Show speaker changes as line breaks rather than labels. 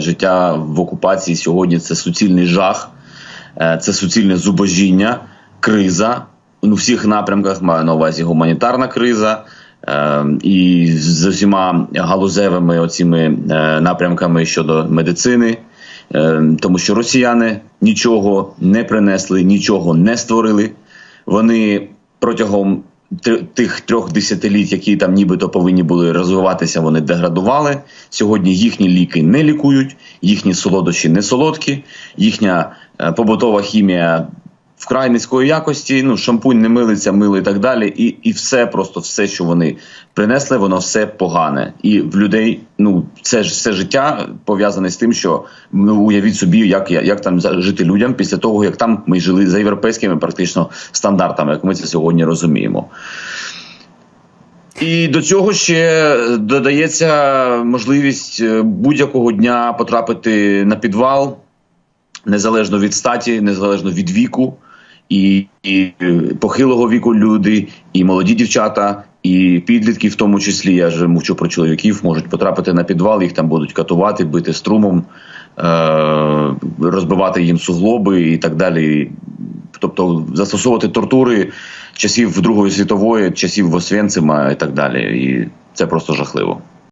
життя в окупації сьогодні це суцільний жах, е, це суцільне зубожіння, криза у всіх напрямках маю на увазі гуманітарна криза. е, І з усіма галузевими оціми е, напрямками щодо медицини, тому що росіяни нічого не принесли, нічого не створили. Вони протягом тих трьох десятиліть, які там нібито повинні були розвиватися, вони деградували. Сьогодні їхні ліки не лікують, їхні солодощі не солодкі, їхня е, побутова хімія вкрай низької якості. Ну, шампунь не милиться, мило і так далі. І, і все, просто все, що вони принесли, воно все погане. І в людей, ну, це ж все життя пов'язане з тим, що ну уявіть собі, як, як там жити людям після того, як там ми жили за європейськими практично стандартами, як ми це сьогодні розуміємо. І до цього ще додається можливість е, будь-якого дня потрапити на підвал, незалежно від статі, незалежно від віку, і, і похилого віку люди, і молоді дівчата, і підлітки, в тому числі, я вже мовчу про чоловіків, можуть потрапити на підвал, їх там будуть катувати, бити струмом, е- розбивати їм суглоби і так далі. Тобто застосовувати тортури часів Другої світової, часів Освенцима і так далі. І це просто жахливо.